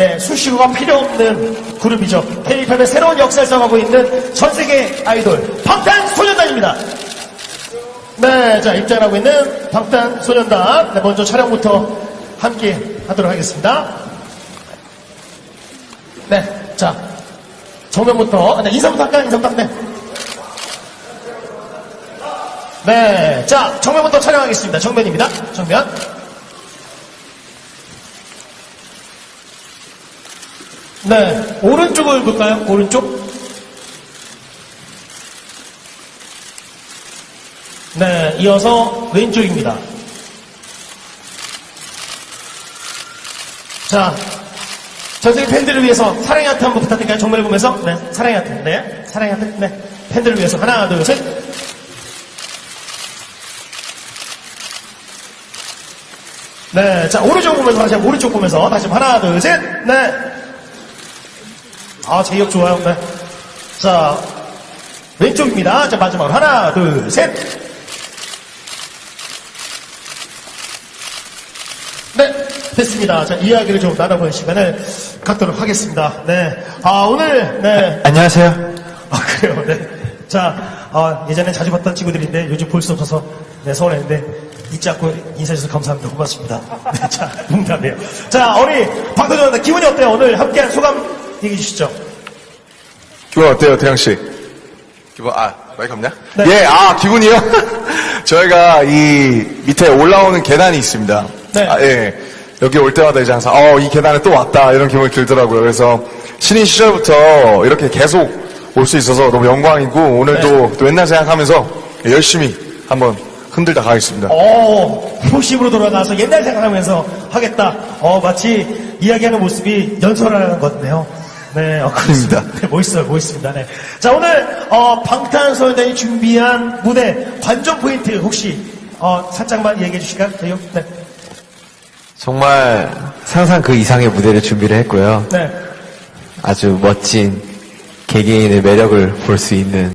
네, 수식어가 필요 없는 그룹이죠. K-팝의 새로운 역사를 써가고 있는 전 세계 아이돌 방탄소년단입니다. 네, 자 입장하고 있는 방탄소년단. 네, 먼저 촬영부터 함께 하도록 하겠습니다. 네, 자 정면부터 네, 인사부터 할까요? 인사부터 네. 네, 자 정면부터 촬영하겠습니다. 정면입니다. 정면. 네, 오른쪽을 볼까요? 오른쪽. 네, 이어서 왼쪽입니다. 자, 전 세계 팬들을 위해서 사랑의 하트 한번 부탁드릴까요? 정면을 보면서. 네, 사랑의 하트. 네, 사랑의 하트. 네, 팬들을 위해서. 하나, 둘, 셋. 네, 자, 오른쪽 보면서 다시 한번 오른쪽 보면서 다시 하나, 둘, 셋. 네. 아, 제이역 좋아요. 네. 자, 왼쪽입니다. 자, 마지막으로 하나, 둘, 셋. 네, 됐습니다. 자, 이야기를 좀 나눠보는 시간을 갖도록 하겠습니다. 네. 아, 오늘, 네. 안녕하세요. 아, 그래요. 네. 자, 아, 예전에 자주 봤던 친구들인데 요즘 볼 수 없어서 네, 서운했는데 잊지 않고 인사해주셔서 감사합니다. 고맙습니다. 네, 자, 농담이에요. 자, 우리 방탄소년단 기분이 어때요? 오늘 함께한 소감 얘기해 주시죠. 기분 어때요, 태영 씨? 기분 아 마이크 없냐? 네. 예, 아 기분이요? 저희가 이 밑에 올라오는 계단이 있습니다. 네. 아, 예. 여기 올 때마다 이제 항상 어 이 계단에 또 왔다 이런 기분이 들더라고요. 그래서 신인 시절부터 이렇게 계속 올 수 있어서 너무 영광이고 오늘도 네. 또 옛날 생각하면서 열심히 한번 흔들다 가겠습니다. 어, 표심으로 돌아가서 옛날 생각하면서 하겠다. 어, 마치 이야기하는 모습이 연설하는 것 같네요. 네, 어, 그렇습니다. 네, 멋있어요, 멋있습니다. 네. 자, 오늘, 어, 방탄소년단이 준비한 무대, 관전 포인트 혹시, 어, 살짝만 얘기해 주실까요? 네. 네. 정말 상상 그 이상의 무대를 준비를 했고요. 네. 아주 멋진 개개인의 매력을 볼 수 있는